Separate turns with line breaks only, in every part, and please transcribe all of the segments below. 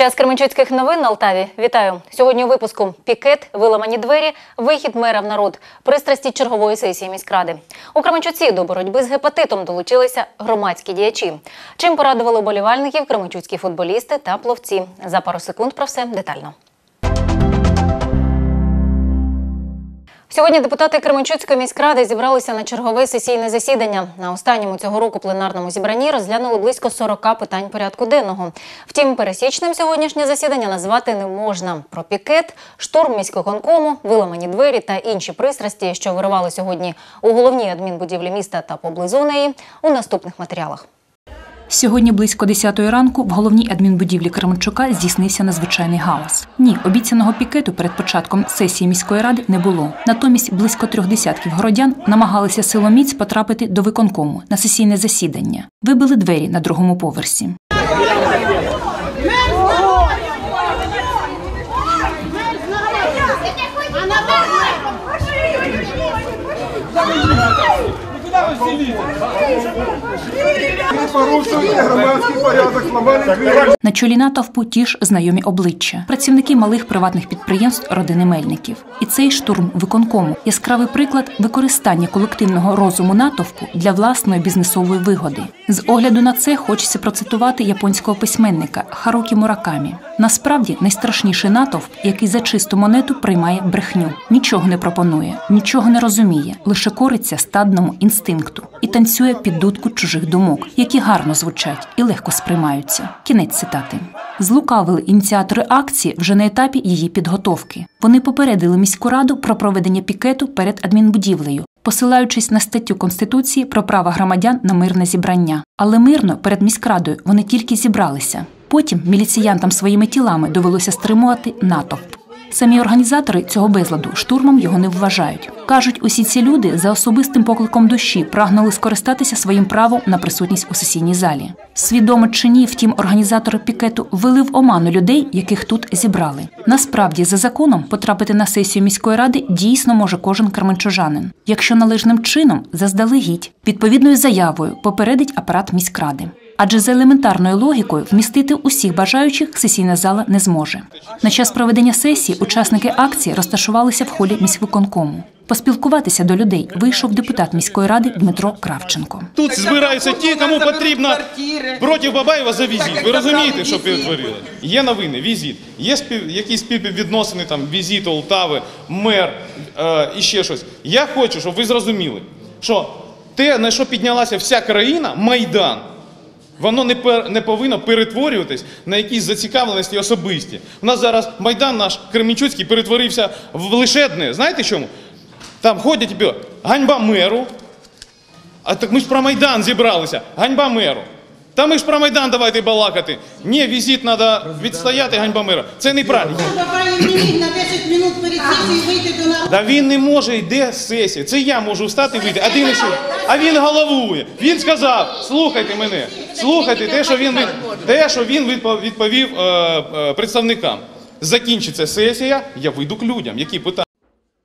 Час Кременчуцьких новин на Алтаві. Вітаю. Сьогодні у випуску пікет, виламані двері, вихід мера в народ, пристрасті чергової сесії міськради. У Кременчуці до боротьби з гепатитом долучилися громадські діячі. Чим порадували болівальників кременчуцькі футболісти та пловці. За пару секунд про все детально. Сьогодні депутати Кременчуцької міськради зібралися на чергове сесійне засідання. На останньому цього року пленарному зібранні розглянули близько 40 питань порядку денного. Втім, пересічним сьогоднішнє засідання назвати не можна. Про пікет, штурм міськвиконкому, виламані двері та інші пристрасті, що виривали сьогодні у головній адмінбудівлі міста та поблизу неї, у наступних матеріалах.
Сьогодні близько 10 ранку в головній адмінбудівлі Кременчука здійснився надзвичайний галас. Ні, обіцяного пікету перед початком сесії міської ради не було. Натомість близько трьох десятків городян намагалися силоміць потрапити до виконкому на сесійне засідання. Вибили двері на другому поверсі.
Порушують громадський порядок, ламали двері.
На чолі натовпу ті ж знайомі обличчя, працівники малих приватних підприємств родини Мельників. І цей штурм виконкому яскравий приклад використання колективного розуму натовпу для власної бізнесової вигоди. З огляду на це хочеться процитувати японського письменника Харукі Муракамі. Насправді найстрашніший натовп, який за чисту монету приймає брехню, нічого не пропонує, нічого не розуміє, лише кориться стадному інстинкту і танцює під дудку чужих думок, які гарно звучать і легко сприймаються. Кінець цитати. Злукавили ініціатори акції вже на етапі її підготовки. Вони попередили міську раду про проведення пікету перед адмінбудівлею, посилаючись на статтю Конституції про права громадян на мирне зібрання. Але мирно перед міськрадою вони тільки зібралися. Потім міліціянтам своїми тілами довелося стримувати натовп. Самі організатори цього безладу штурмом його не вважають. Кажуть, усі ці люди за особистим покликом душі прагнули скористатися своїм правом на присутність у сесійній залі. Свідомо чи ні, втім, організатори пікету ввели в оману людей, яких тут зібрали. Насправді, за законом, потрапити на сесію міської ради дійсно може кожен карменчужанин, якщо належним чином заздалегідь відповідною заявою попередить апарат міськради. Адже за елементарною логікою вмістити усіх бажаючих сесійна зала не зможе. На час проведення сесії учасники акції розташувалися в холі міськвиконкому. Поспілкуватися до людей вийшов депутат міської ради Дмитро Кравченко.
Тут збираються ті, кому потрібно проти Бабаєва за візит. Ви розумієте, що перетворили? Є новини, візит. Є спів, якісь співвідносини, там, візит Олтави, мер е, і ще щось. Я хочу, щоб ви зрозуміли, що те, на що піднялася вся країна, Майдан, Воно не пер, не повинно перетворюватись на якісь зацікавленості особисті. У нас зараз Майдан наш Кремінчуцький перетворився в лише одне. Знаєте чому? Там ходять ганьба меру. А так ми ж про Майдан зібралися. Ганьба меру. Та ми ж про Майдан давайте балакати. Ні, візит треба відстояти, ганьба мера. Це неправильно.
Бабаєв на 10 минут перед сесією вийти до нас.
Та він не може, йде сесія. Це я можу встати і вийти. Один ще. А він головує. Він сказав: слухайте мене, слухайте те, що він від... те, що він відповів е, е, представникам. Закінчиться сесія, я вийду к людям. Які питання?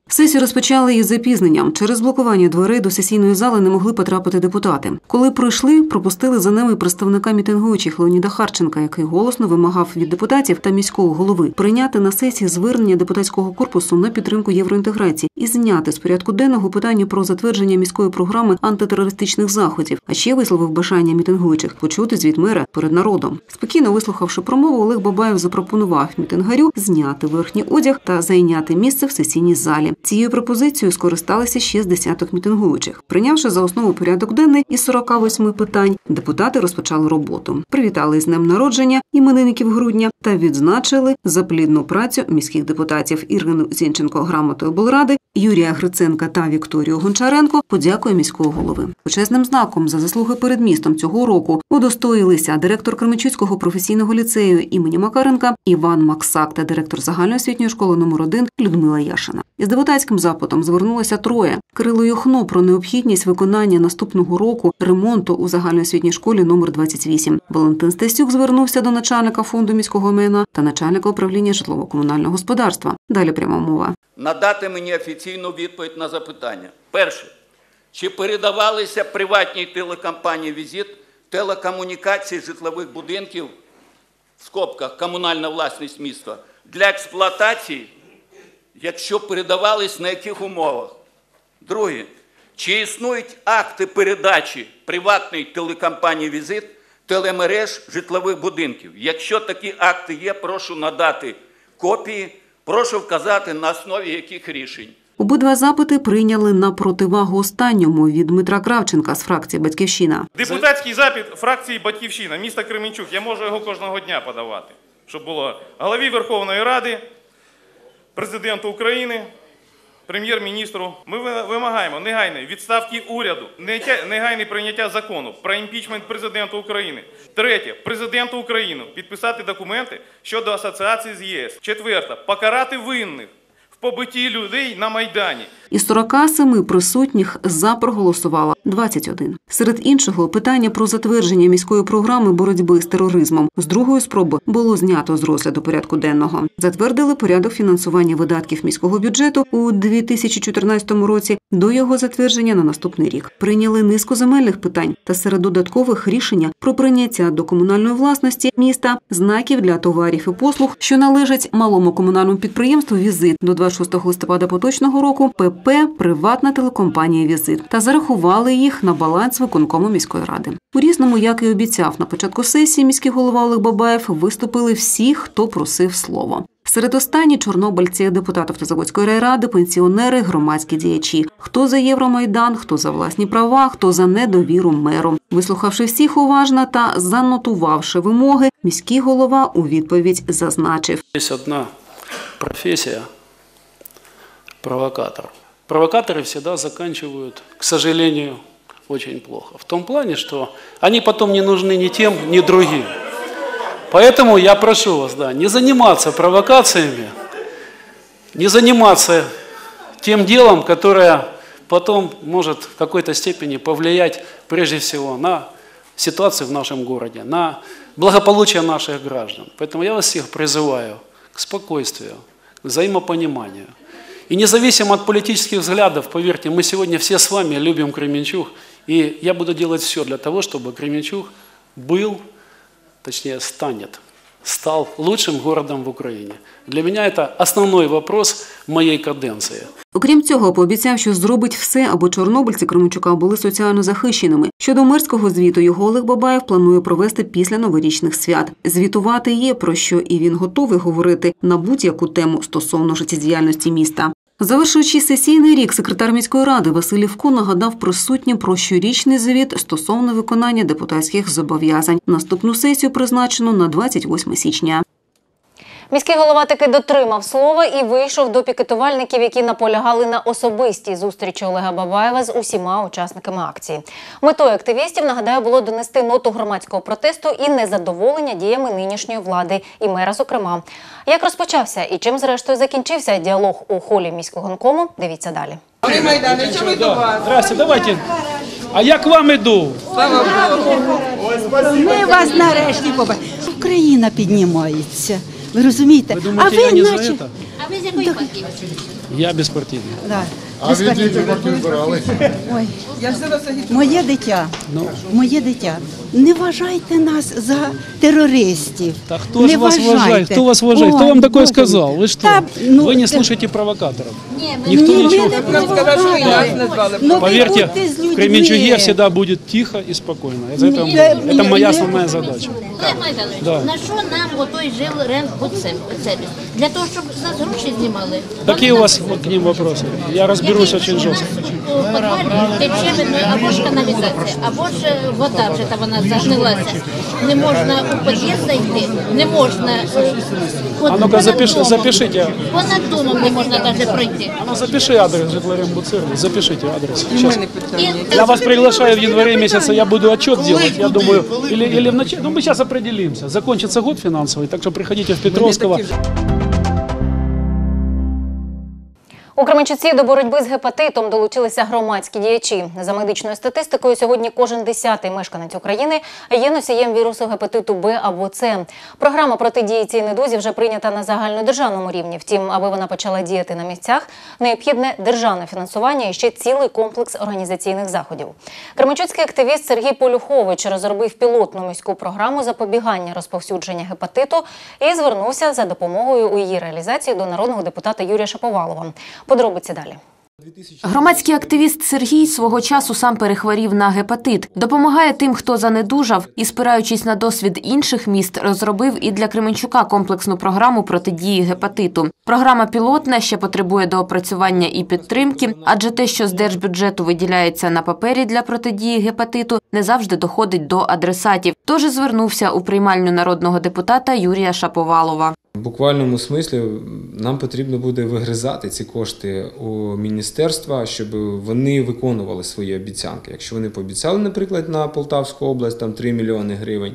Сесію розпочали із запізненням. Через блокування дверей до сесійної зали не могли потрапити депутати. Коли прийшли, пропустили за ними представника мітингуючих Леоніда Харченка, який голосно вимагав від депутатів та міського голови прийняти на сесії звернення депутатського корпусу на підтримку євроінтеграції і зняти з порядку денного питання про затвердження міської програми антитерористичних заходів. А ще висловив бажання мітингуючих почути звіт мера перед народом. Спокійно вислухавши промову, Олег Бабаєв запропонував мітингарю зняти верхній одяг та зайняти місце в сесійній залі. Цією пропозицією скористалися ще з десяток мітингуючих. Прийнявши за основу порядок денний із 48 питань, депутати розпочали роботу. Привітали з днем народження іменинників грудня та відзначили за плідну працю міських депутатів Ірину Зінченко грамотою облради, Юрія Гриценка та Вікторію Гончаренко. Подякує міського голови. Почесним знаком за заслуги перед містом цього року удостоїлися директор Кременчуцького професійного ліцею імені Макаренка Іван Максак та директор загальноосвітньої школи номер 1 Людмила Яшина. Із депутатським запитом звернулося троє. Кирило Юхно про необхідність виконання наступного року ремонту у загальноосвітній школі номер 28. Валентин Стасюк звернувся до начальника фонду міського майна та начальника управління житлово-комунального господарства. Далі пряма мова.
надати мені офіційну відповідь на запитання. Перше, чи передавалися приватній телекомпанії «Візит» телекомунікації житлових будинків в скобках комунальна власність міста, для експлуатації, якщо передавались на яких умовах? Друге, чи існують акти передачі приватної телекомпанії «Візит» телемереж житлових будинків? Якщо такі акти є, прошу надати копії, прошу вказати на основі яких рішень.
Обидва запити прийняли на противагу останньому від Дмитра Кравченка з фракції Батьківщина.
Депутатський запит фракції Батьківщина, міста Кременчук. Я можу його кожного дня подавати, щоб було голові Верховної Ради, президенту України, прем'єр-міністру. Ми вимагаємо негайної відставки уряду, негайне прийняття закону про імпічмент президента України. Третє, президенту України підписати документи щодо асоціації з ЄС. Четверте, покарати винних в побитті людей на Майдані.
Із 47 присутніх за проголосувало 21. Серед іншого, питання про затвердження міської програми боротьби з тероризмом з другої спроби було знято з розгляду порядку денного. Затвердили порядок фінансування видатків міського бюджету у 2014 році до його затвердження на наступний рік. Прийняли низку земельних питань та серед додаткових рішення про прийняття до комунальної власності міста знаків для товарів і послуг, що належать малому комунальному підприємству Візит до 26 листопада поточного року. ПП приватна телекомпанія Візит та зарахували їх на баланс виконкому міської ради. У різному, як і обіцяв на початку сесії, міський голова Олег Бабаєв виступили всі, хто просив слово. Серед останніх чорнобильці, депутати Автозаводської райради, пенсіонери, громадські діячі. Хто за Євромайдан, хто за власні права, хто за недовіру меру. Вислухавши всіх уважно та занотувавши вимоги, міський голова у відповідь зазначив.
Есть одна профессия – провокатор. Провокаторы всегда заканчивают, к сожалению, очень плохо. В том плане, что они потом не нужны ни тем, ни другим. Поэтому я прошу вас, да, не заниматься провокациями, не заниматься тем делом, которое потом может в какой-то степени повлиять прежде всего на ситуацию в нашем городе, на благополучие наших граждан. Поэтому я вас всех призываю к спокойствию, к взаимопониманию. И независимо от политических взглядов, поверьте, мы сегодня все с вами любим Кременчуг, и я буду делать все для того, чтобы Кременчуг был, точнее станет, стал лучшим городом в Україні. Для мене це основний вопрос моєї каденції.
Окрім цього, пообіцяв, що зробить все, аби чорнобильці Кременчука були соціально захищеними. Щодо мирського звіту, його Олег Бабаєв планує провести після новорічних свят. Звітувати є про що, і він готовий говорити на будь-яку тему стосовно життєдіяльності міста. Завершуючи сесійний рік, секретар міської ради Василь Лівко нагадав присутнім про щорічний звіт стосовно виконання депутатських зобов'язань. Наступну сесію призначено на 28 січня.
Міський голова таки дотримав слова і вийшов до пікетувальників, які наполягали на особистій зустрічі Олега Бабаєва з усіма учасниками акції. Метою активістів нагадаю було донести ноту громадського протесту і незадоволення діями нинішньої влади і мера. Зокрема, як розпочався і чим зрештою закінчився діалог у холі міського гонкому, Дивіться далі.
Здрасте, давайте. А я к вам иду.
Ми вас нарешті побачимо. Україна піднімається. Ви розумієте?
Вы думаете,
а
я
ви
не за
наче...
это?
А ви з якої партії?
Я беспартийный.
Да.
А від яких партій збирали?
Ой, моє дитя,
Ну,
моє дитя, не вважайте нас за терористів.
да кто
не
же вас
вважайте.
уважает? Кто вас уважает? Кто
Ой,
вам такое
Боже
сказал?
мій.
Вы что?
Та, ну,
Вы не
та-
слушаете провокаторов.
Ні, ми
Никто
Ні,
ничего.
ми не провокатори. Ну, ви
Поверьте,
будьте з
в
людьми.
Кременчуге всегда будет тихо и спокойно. Это, это,
Ні,
это
ні,
моя
ні.
основная задача.
Олег Майданович,
Да.
на що нам отой жив рент сервіс? Для того, щоб з нас гроші знімали.
Какие у вас вот к ним вопросы? Я жестко.
У підвалі тече видно, або ж каналізація, або ж вода вже та вона загнилася. Не можна у під'їзд зайти, не можна. е,
А ну-ка
понад
запиш, запишите.
Понад домом не можна навіть пройти.
А ну запиши адрес житлорембудсервис. Запишите адрес. Сейчас. Я вас приглашаю в январе месяце, я буду отчет делать, я думаю, или, или в начале, ну мы сейчас определимся. Закончится год финансовый, так что приходите в Петровского.
У Кременчуці до боротьби з гепатитом долучилися громадські діячі. За медичною статистикою, сьогодні кожен десятий мешканець України є носієм вірусу гепатиту Б або С. Програма протидії цій недузі вже прийнята на загальнодержавному рівні. Втім, аби вона почала діяти на місцях, необхідне державне фінансування і ще цілий комплекс організаційних заходів. Кременчуцький активіст Сергій Полюхович розробив пілотну міську програму запобігання розповсюдження гепатиту і звернувся за допомогою у її реалізації до народного депутата Юрія Шаповалова. Подробиці далі.
Громадський активіст Сергій свого часу сам перехворів на гепатит, допомагає тим, хто занедужав, і, спираючись на досвід інших міст, розробив і для Кременчука комплексну програму протидії гепатиту. Програма пілотна ще потребує доопрацювання і підтримки, адже те, що з держбюджету виділяється на папері для протидії гепатиту, не завжди доходить до адресатів. Тож звернувся у приймальню народного депутата Юрія Шаповалова.
В буквальному смислі нам потрібно буде вигризати ці кошти у міністерства, щоб вони виконували свої обіцянки. Якщо вони пообіцяли, наприклад, на Полтавську область там 3 мільйони гривень,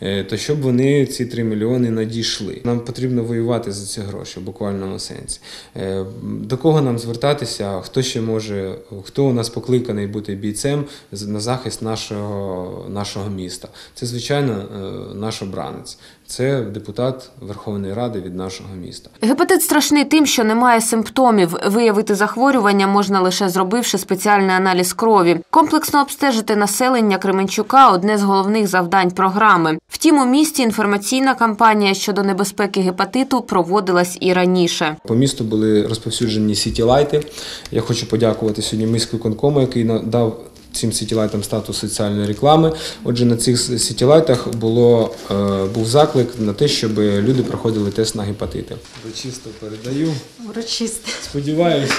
е, то щоб вони ці 3 мільйони надійшли. Нам потрібно воювати за ці гроші в буквальному сенсі. Е, До кого нам звертатися? Хто ще може, хто у нас покликаний бути бійцем на захист нашого, нашого міста? Це звичайно е, наш обранець. Це депутат Верховної Ради від нашого міста.
Гепатит страшний тим, що немає симптомів. Виявити захворювання можна лише зробивши спеціальний аналіз крові. Комплексно обстежити населення Кременчука одне з головних завдань програми. Втім, у місті інформаційна кампанія щодо небезпеки гепатиту проводилась і раніше.
По місту були розповсюджені сітілайти. Я хочу подякувати сьогодні міськвиконкому, який надав цим сітілайтам статус соціальної реклами. Отже, на цих сітілайтах було, е, був заклик на те, щоб люди проходили тест на гепатити. Урочисто передаю.
Урочисто.
Сподіваюся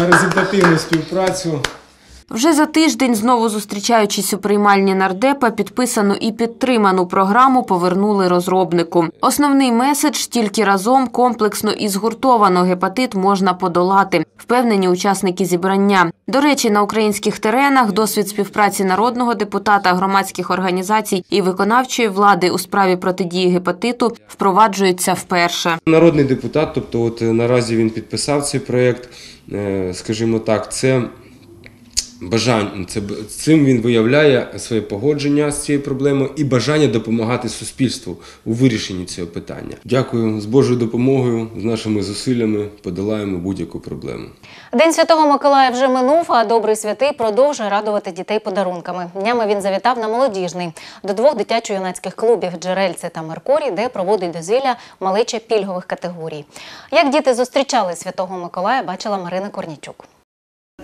на результативну співпрацю.
Вже за тиждень, знову зустрічаючись у приймальні нардепа, підписану і підтриману програму повернули розробнику. Основний меседж тільки разом комплексно і згуртовано гепатит можна подолати, впевнені учасники зібрання. До речі, на українських теренах досвід співпраці народного депутата, громадських організацій і виконавчої влади у справі протидії гепатиту впроваджується вперше.
Народний депутат, тобто, от наразі він підписав цей проєкт, е, скажімо так, це. Бажання це цим він виявляє своє погодження з цією проблемою і бажання допомагати суспільству у вирішенні цього питання. Дякую з Божою допомогою, з нашими зусиллями подолаємо будь-яку проблему.
День Святого Миколая вже минув, а добрий святий продовжує радувати дітей подарунками. Днями він завітав на молодіжний до двох дитячо-юнацьких клубів Джерельце та Меркурій, де проводить дозвілля малеча пільгових категорій. Як діти зустрічали Святого Миколая, бачила Марина Корнічук.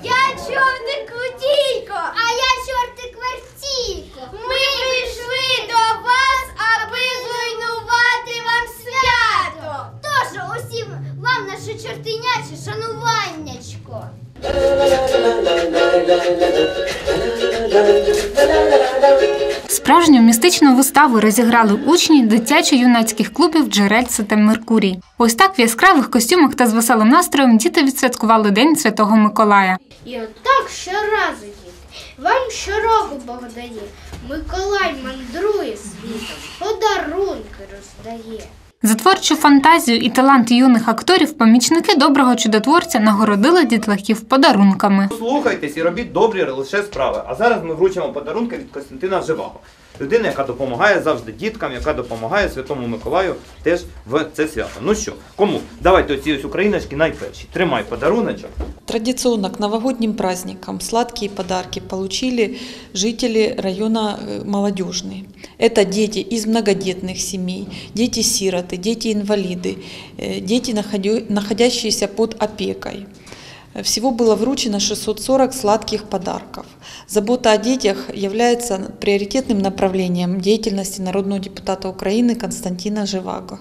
Я чортик Кутійко, а я чортик Вертійко. Ми прийшли до вас, аби зруйнувати вам свято. Тож усім вам наше чортиняче шануваннячко.
Справжню містичну виставу розіграли учні дитячо-юнацьких клубів Джерельце та Меркурій. Ось так в яскравих костюмах та з веселим настроєм діти відсвяткували День Святого Миколая.
І отак щоразу діти. Вам щороку Бог дає. Миколай мандрує світом, подарунки роздає.
За творчу фантазію і талант юних акторів помічники доброго чудотворця нагородили дітлахів подарунками.
Слухайтесь і робіть добрі лише справи. А зараз ми вручимо подарунки від Костянтина Живаго Людина, яка допомагає завжди діткам, яка допомагає Святому Миколаю теж в це свято. Ну що, кому? Давайте оці ось україночки найперші. Тримай подаруночок.
Традиционно к новогодним праздникам сладкие подарки получили жители района э, Молодежный. Это дети из многодетных семей, дети-сироты, дети-инвалиды, э, дети, находю- находящиеся под опекой. Всего было вручено 640 сладких подарков. Забота о детях является приоритетным направлением деятельности народного депутата Украины Константина Живаго.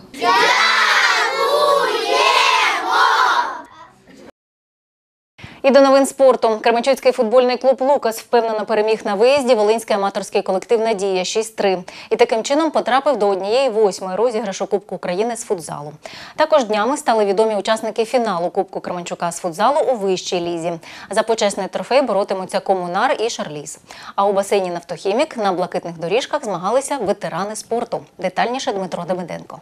І до новин спорту. Кременчуцький футбольний клуб Лукас впевнено переміг на виїзді Волинський аматорський колектив Надія 6-3 і таким чином потрапив до однієї восьмої розіграшу Кубку України з футзалу. Також днями стали відомі учасники фіналу Кубку Кременчука з футзалу у вищій лізі. За почесний трофей боротимуться Комунар і Шарліз. А у басейні Нафтохімік на блакитних доріжках змагалися ветерани спорту. Детальніше Дмитро Демиденко.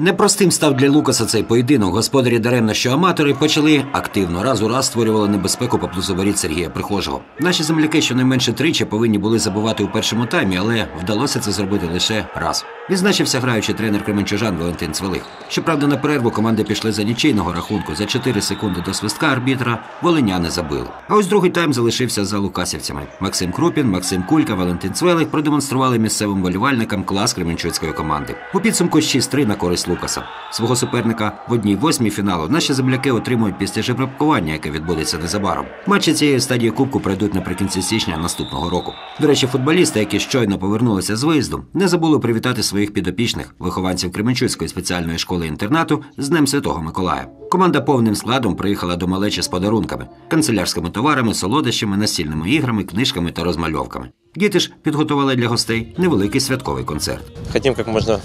Непростим став для Лукаса цей поєдинок. Господарі даремно, що аматори почали активно раз у раз створювали небезпеку поблизу Сергія Прихожого. Наші земляки щонайменше тричі повинні були забувати у першому таймі, але вдалося це зробити лише раз. Відзначився граючий тренер Кременчужан Валентин Цвелих. Щоправда, на перерву команди пішли за нічийного рахунку. За 4 секунди до свистка арбітра волиняни забили. А ось другий тайм залишився за лукасівцями. Максим Крупін, Максим Кулька, Валентин Цвелих продемонстрували місцевим болівальникам клас кременчуцької команди. У підсумку 6-3 на користь Лукаса. Свого суперника в одній восьмій фіналу наші земляки отримують після жеребкування, яке відбудеться незабаром. Матчі цієї стадії кубку пройдуть наприкінці січня наступного року. До речі, футболісти, які щойно повернулися з виїзду, не забули привітати своїх підопічних вихованців Кременчуцької спеціальної школи інтернату з Днем Святого Миколая. Команда повним складом приїхала до малечі з подарунками, канцелярськими товарами, солодощами, настільними іграми, книжками та розмальовками. Діти ж підготували для гостей невеликий святковий концерт.
Хотим как можно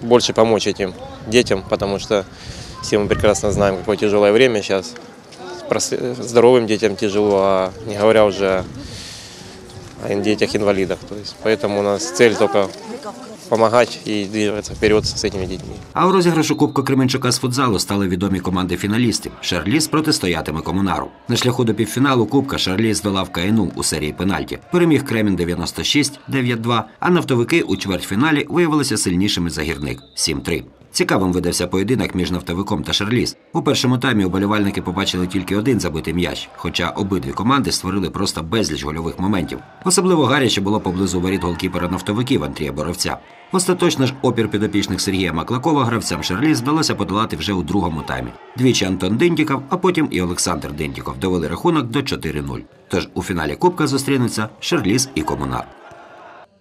больше помочь этим детям, потому что все мы прекрасно знаем, какое тяжелое время сейчас. Прос- Здоровым детям тяжело, а не говоря уже о детях-инвалидах. То есть, поэтому у нас цель только помогать и двигаться вперед с этими детьми.
А у розіграшу Кубку Кременчука з футзалу стали відомі команди фіналістів. Шарліз протистоятиме комунару. На шляху до півфіналу Кубка Шарліз здолав КНУ у серії пенальті. Переміг Кремін 96-9-2, а нафтовики у чвертьфіналі виявилися сильнішими за гірник 7-3. Цікавим видався поєдинок між нафтовиком та Шарліз. У першому таймі уболівальники побачили тільки один забитий м'яч, хоча обидві команди створили просто безліч гольових моментів. Особливо гаряче було поблизу воріт голкіпера нафтовиків Андрія Боровця. Остаточно ж опір підопічних Сергія Маклакова гравцям Шарліз вдалося подолати вже у другому таймі. Двічі Антон Диндіков, а потім і Олександр Диндіков довели рахунок до 4-0. Тож у фіналі Кубка зустрінуться Шарліз і Комунар.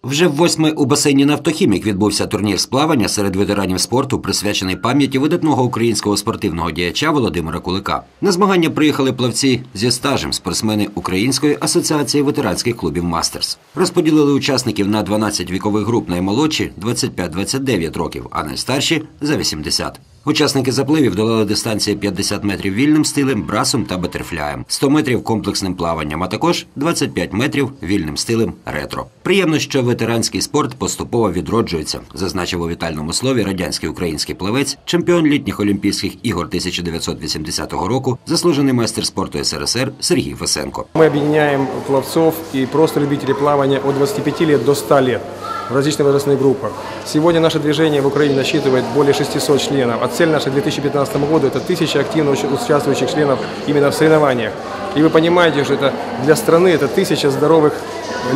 Вже восьми у басейні Нафтохімік відбувся турнір з плавання серед ветеранів спорту, присвячений пам'яті видатного українського спортивного діяча Володимира Кулика. На змагання приїхали плавці зі стажем, спортсмени Української асоціації ветеранських клубів Мастерс. Розподілили учасників на 12 вікових груп наймолодші 25-29 років, а найстарші за 80. Учасники запливів долали дистанції 50 метрів вільним стилем, брасом та батерфляєм, 100 метрів комплексним плаванням, а також 25 метрів вільним стилем ретро. Приємно, що ветеранський спорт поступово відроджується, зазначив у вітальному слові радянський український плавець, чемпіон літніх Олімпійських ігор 1980 року, заслужений майстер спорту СРСР Сергій Фесенко.
Мы объединяем пловцов и просто любителей плавания от 25 лет до 100 лет в различных возрастных группах. Сегодня наше движение в Украине насчитывает более 600 членов, а цель наша к 2015 году – это тысяча активно уча- участвующих членов именно в соревнованиях. И вы понимаете, что это для страны это тысяча здоровых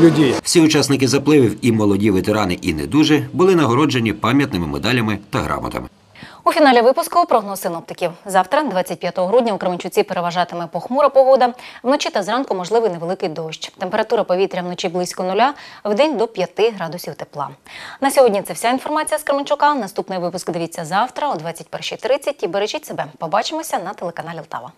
людей.
Всі учасники запливів і молоді ветерани, і не дуже були нагороджені пам'ятними медалями та грамотами.
У фіналі випуску прогноз синоптиків. Завтра, 25 грудня, у Кременчуці переважатиме похмура погода. Вночі та зранку можливий невеликий дощ. Температура повітря вночі близько нуля, вдень до 5 градусів тепла. На сьогодні це вся інформація з Кременчука. Наступний випуск дивіться завтра о 21.30 і бережіть себе. Побачимося на телеканалі Лтава.